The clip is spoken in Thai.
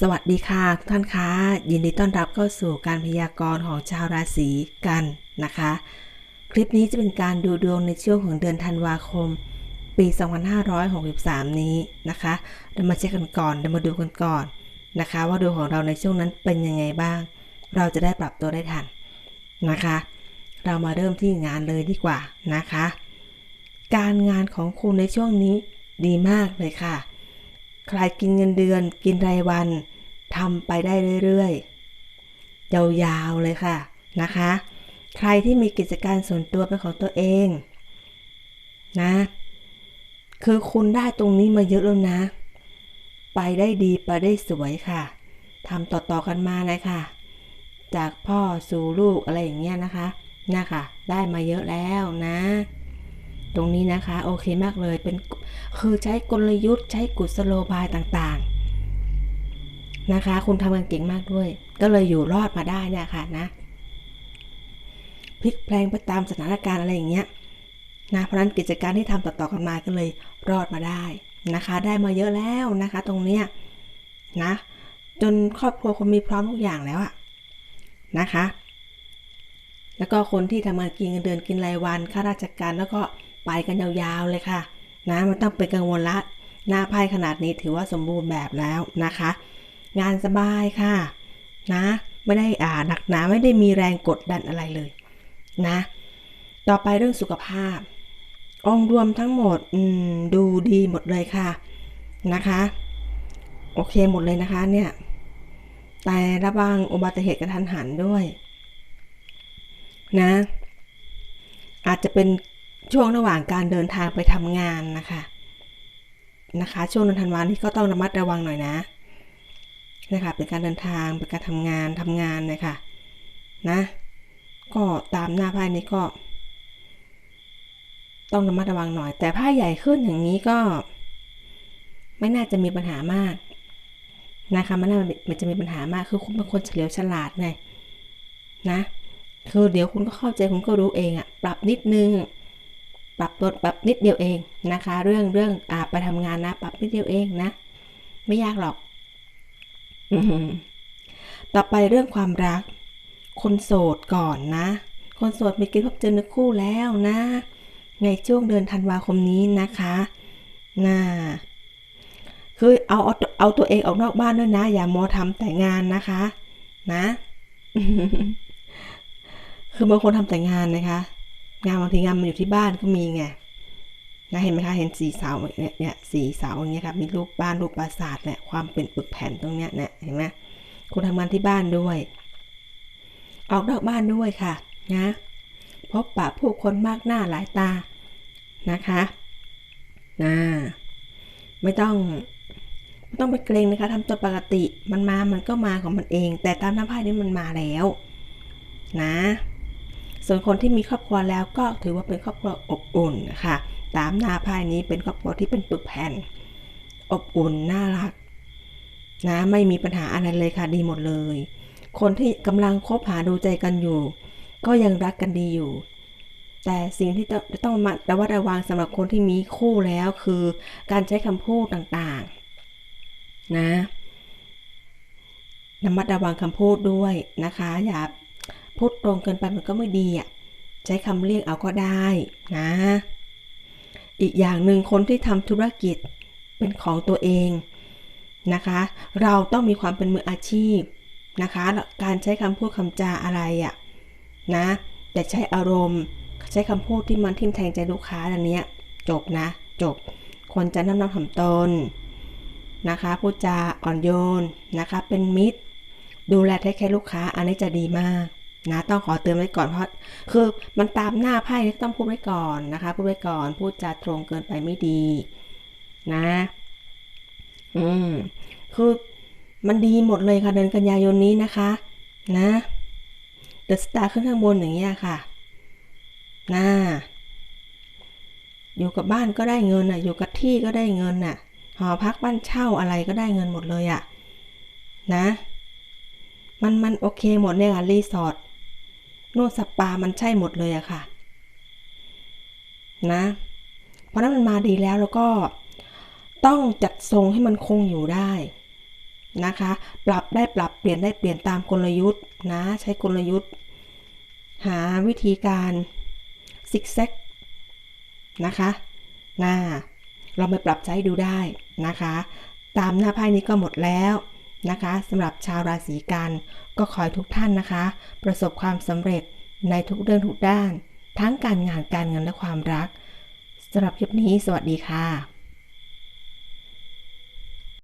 สวัสดีค่ะทุกท่านคะยินดีต้อนรับเข้าสู่การพยากรณ์ของชาวราศีกันนะคะ คลิปนี้จะเป็นการดูดวงในช่วงของเดือนธันวาคม ปี 2563 นี้นะคะเรามาเช็คกันก่อนเรามาดูกันก่อนนะคะ ว่าดวงของเราในช่วงนั้นเป็นยังไงบ้าง เราจะได้ปรับตัวได้ทันนะคะ เรามาเริ่มที่งานเลยดีกว่านะคะ การงานของคุณในช่วงนี้ดีมากเลยค่ะ ใครกินเงินเดือน กินรายวันทำไปได้เรื่อยๆ ยาวๆเลยค่ะนะคะ ใครที่มีกิจการส่วนตัวเป็นของตัวเองนะ คือคุณได้ตรงนี้มาเยอะแล้วนะ ไปได้ดีไปได้สวยค่ะทำต่อๆกันมาเลยค่ะ จากพ่อสู่ลูกอะไรอย่างเงี้ยนะคะนะคะ ได้มาเยอะแล้วนะ ตรงนี้นะคะ โอเคมากเลยเป็นคือใช้กลยุทธ์ใช้กุศโลบายต่างๆนะคะ คุณทำงานเก่งมากด้วย ก็เลยอยู่รอดมาได้เนี่ยค่ะนะพลิกแปลงไปตามสถานการณ์อะไรอย่างเงี้ยนะเพราะนั้นกิจการที่ทำต่อๆกันมาก็เลยรอดมาได้นะคะ ได้มาเยอะแล้วนะคะ ตรงเนี้ยนะจนครอบครัวคนมีพร้อมทุกอย่างแล้วอะนะคะ แล้วก็คนที่ทำงานกินเงินเดือนกินรายวันข้าราชการแล้วก็ ไปกันยาวๆเลยค่ะ นะมันต้องเป็นกังวลละ หน้าไพ่ขนาดนี้ถือว่าสมบูรณ์แบบแล้วนะคะ งานสบายค่ะ นะ ไม่ได้อ่าหนักหนาไม่ได้มีแรงกดดันอะไรเลย นะ ต่อไปเรื่องสุขภาพ องค์รวมทั้งหมดมดูดีหมดเลยค่ะ นะคะ โอเคหมดเลยนะคะเนี่ย แต่ระวังอุบัติเหตุกระทันหันด้วย นะ อาจจะเป็น ช่วงระหว่างการเดินทางไปทำงานนะคะนะคะ ช่วงเดือนธันวานี้ก็ต้องระมัดระวังหน่อยนะนะคะเป็นการเดินทางเป็นการทำงานทำงานนะคะนะก็ตามหน้าไพ่นี้ก็ ต้องระมัดระวังหน่อย แต่ไพ่ใหญ่ขึ้นอย่างนี้ก็ ไม่น่าจะมีปัญหามากนะคะมันน่ามันจะมีปัญหามากคือคุณเป็นคนเฉลียวฉลาดไงนะ คือเดี๋ยวคุณก็เข้าใจคุณก็รู้เองอะปรับนิดนึง ปรับตัวปรับนิดเดียวเองนะคะ เรื่องเรื่องอ่าไปทำงานนะ ปรับนิดเดียวเองนะ ไม่ยากหรอกต่อไปเรื่องความรัก คนโสดก่อนนะ คนโสดมีเกณฑ์พบเจอเนื้อคู่แล้วนะ ในช่วงเดือนธันวาคมนี้นะคะน่าคือเอาเอาเอาตัวเองออกนอกบ้านด้วยนะ อย่ามัวทำแต่งานนะคะ นะ คือบางคนทำแต่งานนะคะ งานบางทีงานมันอยู่ที่บ้านก็มีไงนะเห็นไหมคะเห็นสีเสาเนี่ยเนี่ยสีเสาอย่างเงี้ยครับมีรูปบ้านรูปปราสาทเนี่ยความเป็นปึกแผ่นตรงเนี้ยเนี่ยเห็นไหมคุณทำงานที่บ้านด้วย ออกนอกบ้านด้วยค่ะนะพบปะผู้คนมากหน้าหลายตานะคะนะไม่ต้องไม่ต้องไปเกรงนะคะทำตัวปกติมันมามันก็มาของมันเอง แต่ตามหน้าไพ่นี้มันมาแล้ว นะ ส่วนคนที่มีครอบครัวแล้วก็ถือว่าเป็นครอบครัวอบอุ่นค่ะตามหน้าไพ่นี้เป็นครอบครัวที่เป็นปึกแผ่น อบอุ่นน่ารักนะไม่มีปัญหาอะไรเลยค่ะดีหมดเลย คนที่กำลังคบหาดูใจกันอยู่ ก็ยังรักกันดีอยู่ แต่สิ่งที่ต้องต้องมาระวัดระวังสำหรับคนที่มีคู่แล้วคือการใช้คำพูดต่างๆ นะระมัดระวังคำพูดด้วยนะคะอย่า พูดตรงเกินไปมันก็ไม่ดีอะใช้คำเรียกเอาก็ได้นะ อีกอย่างหนึ่งคนที่ทำธุรกิจเป็นของตัวเองนะคะ เราต้องมีความเป็นมืออาชีพนะคะ การใช้คำพูดคำจาอะไรอะนะแต่ใช้อารมณ์ ใช้คำพูดที่มันทิ่มแทงใจลูกค้าอันนี้จบนะ จบควรจะน้ำน้ำถ่อมตนนะคะพูดจาอ่อนโยนนะคะ เป็นมิตร ดูแลแท้แค่ลูกค้าอันนี้จะดีมาก นะต้องขอเตือนไว้ก่อนเพราะคือมันตามหน้าไพ่ต้องพูดไว้ก่อนนะคะ พูดไว้ก่อนพูดจาตรงเกินไปไม่ดี นะ อืมคือมันดีหมดเลยค่ะเดือนกันยายนนี้นะคะ นะเดอะสตาร์ขึ้นข้างบนอย่างเงี้ยค่ะนะอยู่กับบ้านก็ได้เงินอะ อยู่กับที่ก็ได้เงินอะ หอพักบ้านเช่าอะไรก็ได้เงินหมดเลยอะ นะ มันมันโอเคหมดเนี่ยค่ะรีสอร์ท นวดสปามันใช่หมดเลยอะค่ะ นะ เพราะนั้นมันมาดีแล้วแล้วก็ต้องจัดทรงให้มันคงอยู่ได้นะคะ ปรับได้ปรับเปลี่ยนได้เปลี่ยนตามกลยุทธ์นะใช้กลยุทธ์ หาวิธีการซิกแซกนะคะน่าเราไปปรับใช้ดูได้นะคะ ตามหน้าไพ่นี้ก็หมดแล้ว นะคะสำหรับชาวราศีกัน ก็ขอให้ทุกท่านนะคะ ประสบความสำเร็จในทุกเรื่องทุกด้าน ทั้งการงานการเงินและความรักสำหรับคลิปนี้ สวัสดีค่ะ